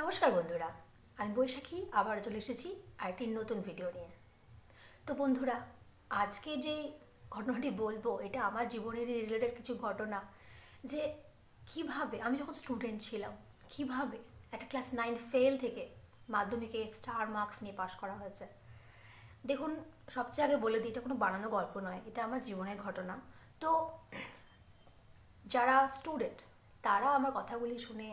নমস্কার বন্ধুরা, আমি বৈশাখী আবার চলে এসেছি আরেকটি নতুন ভিডিও নিয়ে। তো বন্ধুরা, আজকে যে ঘটনাটি বলব, এটা আমার জীবনেরই রিলেটেড কিছু ঘটনা, যে কীভাবে আমি যখন স্টুডেন্ট ছিলাম, কীভাবে একটা ক্লাস নাইন ফেল থেকে মাধ্যমিকে স্টার মার্কস নিয়ে পাশ করা হয়েছে। দেখুন, সবচেয়ে আগে বলে দিই, এটা কোনো বানানো গল্প নয়, এটা আমার জীবনের ঘটনা। তো যারা স্টুডেন্ট তারা আমার কথাগুলি শুনে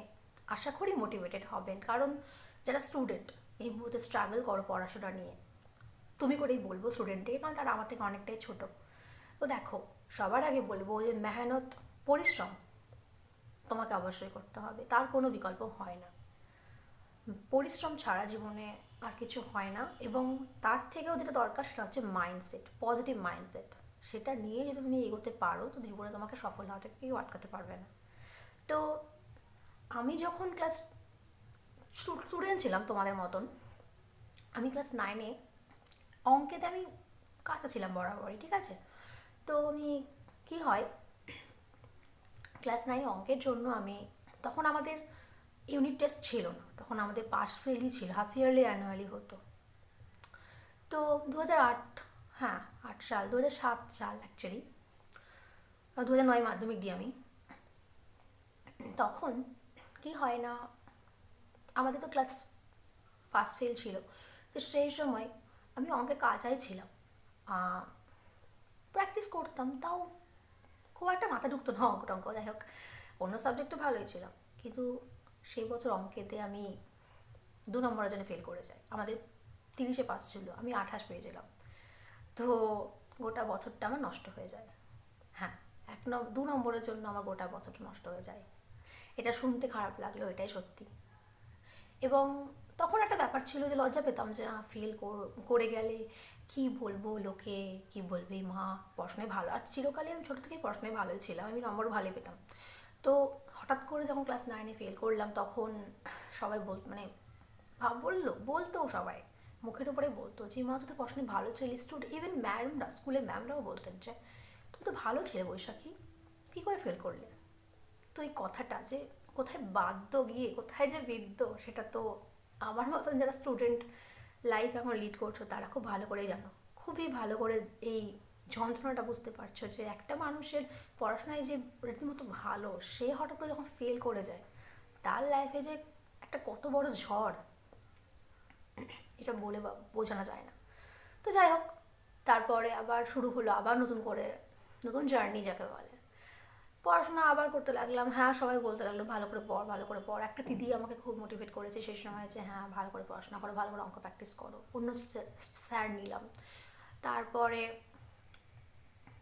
আশা করি মোটিভেটেড হবেন। কারণ যারা স্টুডেন্ট এই মুহূর্তে স্ট্রাগল করো পড়াশোনা নিয়ে। তুমি করেই বলব স্টুডেন্টকে কারণ তারা আমার থেকে অনেকটাই ছোট। তো দেখো, সবার আগে বলব যে মেহনত, পরিশ্রম তোমাকে অবশ্যই করতে হবে। তার কোনো বিকল্প হয় না। পরিশ্রম ছাড়া জীবনে আর কিছু হয় না এবং তার থেকেও যেটা দরকার সেটা হচ্ছে মাইন্ডসেট পজিটিভ মাইন্ডসেট সেটা নিয়ে যদি তুমি এগোতে পারো, তো জীবনে তোমাকে সফল হওয়া থেকে কেউ আটকাতে পারবে না। তো আমি যখন ক্লাস স্টুডেন্ট ছিলাম তোমাদের মতন, আমি ক্লাস নাইনে অঙ্কেতে আমি কাঁচা ছিলাম বরাবরই, ঠিক আছে? তো আমি কি হয় ক্লাস নাইনে অঙ্কের জন্য আমি, তখন আমাদের ইউনিট টেস্ট ছিল না, তখন আমাদের পাস ফেলই ছিল হাফ ইয়ারলি অ্যানুয়ালি হতো। তো দু আট হ্যাঁ আট সাল দু সাত সাল অ্যাকচুয়ালি দু হাজার নয় মাধ্যমিক দিই আমি, তখন কি হয় না। আমাদের তো ক্লাস পাস ফেল ছিল। তো সেই সময় আমি অঙ্কে কাজাই ছিলাম। প্র্যাকটিস করতাম, তাও খুব একটা মাথা ঢুকতো না অঙ্ক টঙ্ক, যাই হোক। অন্য সাবজেক্টও ভালোই ছিলাম কিন্তু সেই বছর অঙ্কেতে আমি দু নম্বরের জন্য ফেল করে যাই। আমাদের তিরিশে পাস ছিল, আমি আঠাশ পেয়েছিলাম। তো গোটা বছরটা আমার নষ্ট হয়ে যায়। হ্যাঁ এক নম দু নম্বরের জন্য আমার গোটা বছরটা নষ্ট হয়ে যায়। এটা শুনতে খারাপ লাগল, এটাই সত্যি। এবং তখন একটা ব্যাপার ছিল যে লজ্জা পেতাম যে না ফেল করে গেলে কি বলব লোকে? কি বলবে? মা পড়াশোনায় ভালো। আর চিরকালে আমি ছোটো থেকেই পড়াশোনায় ভালোই ছিলাম, আমি নম্বর ভালোই পেতাম। তো হঠাৎ করে যখন ক্লাস নাইনে ফেল করলাম, তখন সবাই বল মানে ভাব বলল, বলতো সবাই। মুখের উপরে বলতো যে, মা, তুই তো পড়াশোনায় ভালো ছিলি স্টুডেন্ট ইভেন ম্যামরা স্কুলের ম্যামরাও বলতেন যে তুমি তো ভালো ছিলে বৈশাখী। কী করে ফেল করলে? তো এই কথাটা যে কোথায় বাধ্য গিয়ে কোথায় যে বিদ্য, সেটা তো আমার মতন যারা স্টুডেন্ট লাইফ এখন লিড করছ, তারা খুব ভালো করেই জানো। খুবই ভালো করে এই যন্ত্রণাটা বুঝতে পারছ যে একটা মানুষের পড়াশোনায় যে রীতিমতো ভালো, সে হঠাৎ করে যখন ফেল করে যায়, তার লাইফে যে একটা কত বড় ঝড়, এটা বলে বোঝানো যায় না। তো যাই হোক, তারপরে আবার শুরু হলো আবার নতুন করে, নতুন জার্নি যাকে বলে। পড়াশোনা আবার করতে লাগলাম। হ্যাঁ সবাই বলতে লাগল, ভালো করে পড়, ভালো করে পড়। একটা দিদি আমাকে খুব মোটিভেট করেছে সেই সময় যে হ্যাঁ ভালো করে পড়াশোনা করো, ভালো করে অঙ্ক প্র্যাকটিস করো। অন্য স্যার নিলাম। তারপরে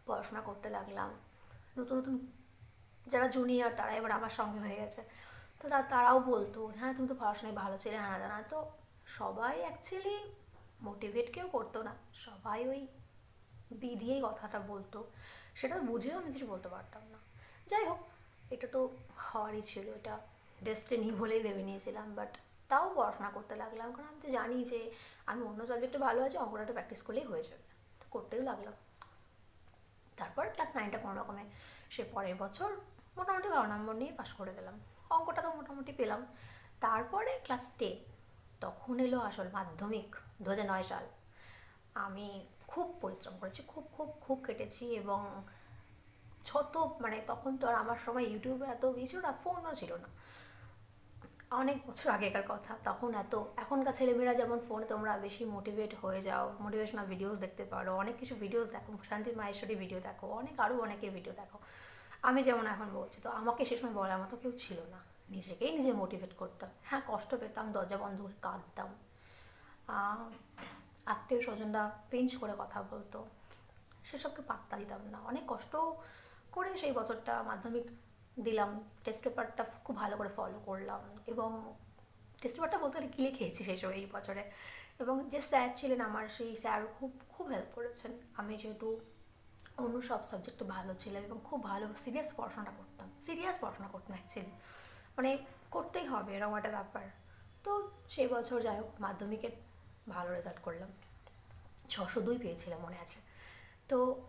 পড়াশোনা করতে লাগলাম। নতুন নতুন যারা জুনিয়র তারা এবার আমার সঙ্গে হয়ে গেছে। তো তারাও বলতো হ্যাঁ তুমি তো পড়াশোনায় ভালো ছিলে হ্যাঁ জানা তো সবাই অ্যাকচুয়ালি মোটিভেট কেউ করতো না। সবাই ওই বি দিয়েই কথাটা বলতো। সেটা বুঝেও আমি কিছু বলতে পারতাম না। যাই হোক, এটা তো হওয়ারই ছিল, এটা ডেস্টিনি বলেই ভেবে নিয়েছিলাম বাট তাও পড়াশোনা করতে লাগলাম, কারণ আমি তো জানি যে আমি অন্য সাবজেক্টে ভালো আছি অঙ্কটা প্র্যাকটিস করলেই হয়ে যাবে, তো করতেও লাগলাম। তারপর ক্লাস নাইনটা কোনো রকমে, সে পরের বছর মোটামুটি বারো নম্বর নিয়ে পাশ করে গেলাম অঙ্কটা তো মোটামুটি পেলাম। তারপরে ক্লাস টেন তখন এলো আসল মাধ্যমিক, দু নয় সাল। আমি খুব পরিশ্রম করেছি, খুব খুব খুব কেটেছি এবং যত মানে তখন তো আর আমার সময় ইউটিউবে এত ছিল না ফোনও ছিল না। অনেক বছর আগেকার কথা, তখন এত, এখনকার ছেলেমেয়েরা যেমন ফোনে তোমরা বেশি মোটিভেট হয়ে যাও মোটিভেশনাল ভিডিওস দেখতে পারো, অনেক কিছু ভিডিওস দেখো, শান্তি মাহেশ্বরী ভিডিও দেখো, অনেক আরও অনেকের ভিডিও দেখো। আমি যেমন এখন বলছি, তো আমাকে সে সময় বলার মতো কেউ ছিল না। নিজেকেই নিজে মোটিভেট করতাম। হ্যাঁ কষ্ট পেতাম, দরজা বন্ধ করে কাঁদতাম। আত্মীয় স্বজনরা পিঞ্চ করে কথা বলতো। সেসবকে পাত্তা দিতাম না। অনেক কষ্ট করে সেই বছরটা মাধ্যমিক দিলাম। টেস্ট পেপারটা খুব ভালো করে ফলো করলাম এবং টেস্ট পেপারটা বলতে গেলে কিলে খেয়েছি সেই সময় এই বছরে? এবং যে স্যার ছিলেন আমার, সেই স্যার খুব খুব হেল্প করেছেন। আমি যেহেতু অন্য সব সাবজেক্টে ভালো ছিলাম এবং খুব ভালো সিরিয়াস পড়াশোনাটা করতাম। সিরিয়াস পড়াশোনা করতাম অ্যাকচুয়ালি মানে করতেই হবে এরকম একটা ব্যাপার। তো সেই বছর যাই হোক মাধ্যমিকে ভালো রেজাল্ট করলাম। ছশো দুই পেয়েছিলাম মনে আছে। তো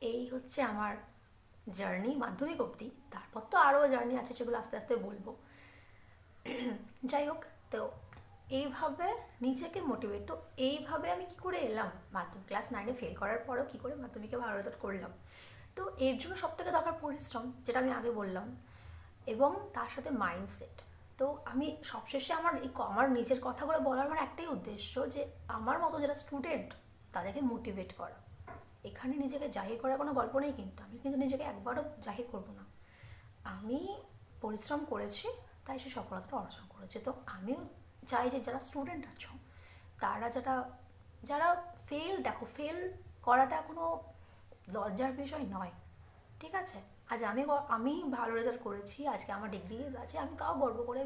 এই হচ্ছে আমার জার্নি মাধ্যমিক অবধি, তারপর তো আরও জার্নি আছে সেগুলো আস্তে আস্তে বলব। যাই হোক, তো এইভাবে নিজেকে মোটিভেট তো এইভাবে আমি কি করে এলাম? মাধ্যমিক ক্লাস নাইনে ফেল করার পরেও কি করে মাধ্যমিকে ভালো রেজাল্ট করলাম? তো এর জন্য সব থেকে দরকার পরিশ্রম, যেটা আমি আগে বললাম, এবং তার সাথে মাইন্ডসেট তো আমি সবশেষে আমার এই আমার নিজের কথাগুলো বলার আমার একটাই উদ্দেশ্য যে আমার মতো যারা স্টুডেন্ট তাদেরকে মোটিভেট করা। এখানে নিজেকে জাহির করার কোনো গল্প নেই কিন্তু, আমি কিন্তু নিজেকে একবারও জাহির করব না। আমি পরিশ্রম করেছি, তাই সে সফলতা অর্জন করেছে। তো আমিও চাই যে যারা স্টুডেন্ট আছো, তারা যারা যারা ফেল দেখো ফেল করাটা কোনো লজ্জার বিষয় নয়, ঠিক আছে? আজ আমি আমি ভালো রেজাল্ট করেছি, আজকে আমার ডিগ্রি আছে, আমি তাও গর্ব করে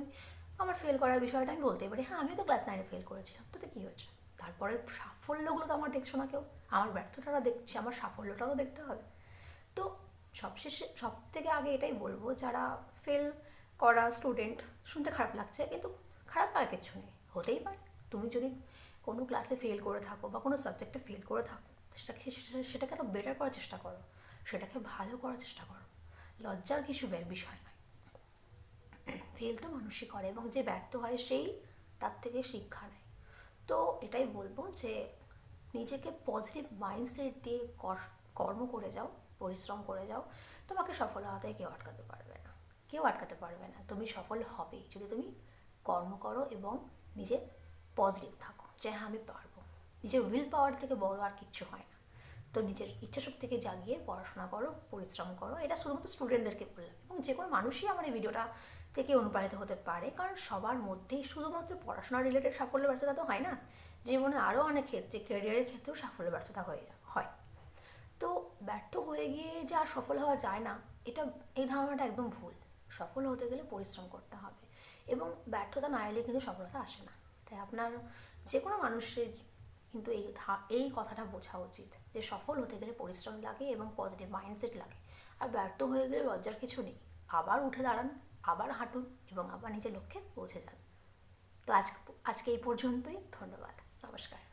আমার ফেল করার বিষয়টা আমি বলতে পারি হ্যাঁ আমিও তো ক্লাস নাইনে ফেল করেছিলাম তো কী হয়েছে? তারপরে সাফল্যগুলো তো আমার দেখছ না কেউ? আমার ব্যর্থতাটা দেখছে আমার সাফল্যটাও দেখতে হবে। তো সবশেষে সব থেকে আগে এটাই বলব, যারা ফেল করা স্টুডেন্ট শুনতে খারাপ লাগছে, কিন্তু খারাপ লাগার কিছু নেই। হতেই পারে। তুমি যদি কোনো ক্লাসে ফেল করে থাকো বা কোনো সাবজেক্টে ফেল করে থাকো, সেটাকে, সেটা- সেটাকে আরও বেটার করার চেষ্টা করো। সেটাকে ভালো করার চেষ্টা করো। লজ্জার কিছু বিষয় নয়। ফেল তো মানুষই করে এবং যে ব্যর্থ হয়, সেই তার থেকে শিক্ষা নেয়। তো এটাই বলব যে নিজেকে পজিটিভ মাইন্ডসেট দিয়ে কর- কর্ম করে যাও, পরিশ্রম করে যাও। তোমাকে সফল হওয়াতে কেউ আটকাতে পারবে না। কেউ আটকাতে পারবে না। তুমি সফল হবেই। যদি তুমি কর্ম করো এবং নিজে পজিটিভ থাকো যে হ্যাঁ আমি পারব। নিজের উইল পাওয়ার থেকে বড় আর কিচ্ছু হয় না। তো নিজের ইচ্ছাশক্তিকে জাগিয়ে পড়াশোনা করো, পরিশ্রম করো। এটা শুধুমাত্র স্টুডেন্টদেরকে বললাম। এবং যে কোনো মানুষই আমার এই ভিডিওটা থেকে অনুপ্রাণিত হতে পারে। কারণ সবার মধ্যেই শুধুমাত্র পড়াশোনা রিলেটেড সাফল্য ব্যর্থতা তো হয় না। জীবনে আরও অনেক ক্ষেত্রে ক্যারিয়ারের ক্ষেত্রেও সাফল্য ব্যর্থতা হয়ে, হয়। তো ব্যর্থ হয়ে গিয়ে যে আর সফল হওয়া যায় না, এটা, এই ধারণাটা একদম ভুল। সফল হতে গেলে পরিশ্রম করতে হবে। এবং ব্যর্থতা না এলে কিন্তু সফলতা আসে না। তাই আপনার যে কোনো মানুষের কিন্তু এই এই কথাটা বোঝা উচিত যে সফল হতে গেলে পরিশ্রম লাগে এবং পজিটিভ মাইন্ডসেট লাগে। আর ব্যর্থ হয়ে গেলে লজ্জার কিছু নেই। আবার উঠে দাঁড়ান, আবার হাঁটুন এবং আবার নিজের লক্ষ্যে পৌঁছে যান। তো আজ আজকে এই পর্যন্তই। ধন্যবাদ। নমস্কার।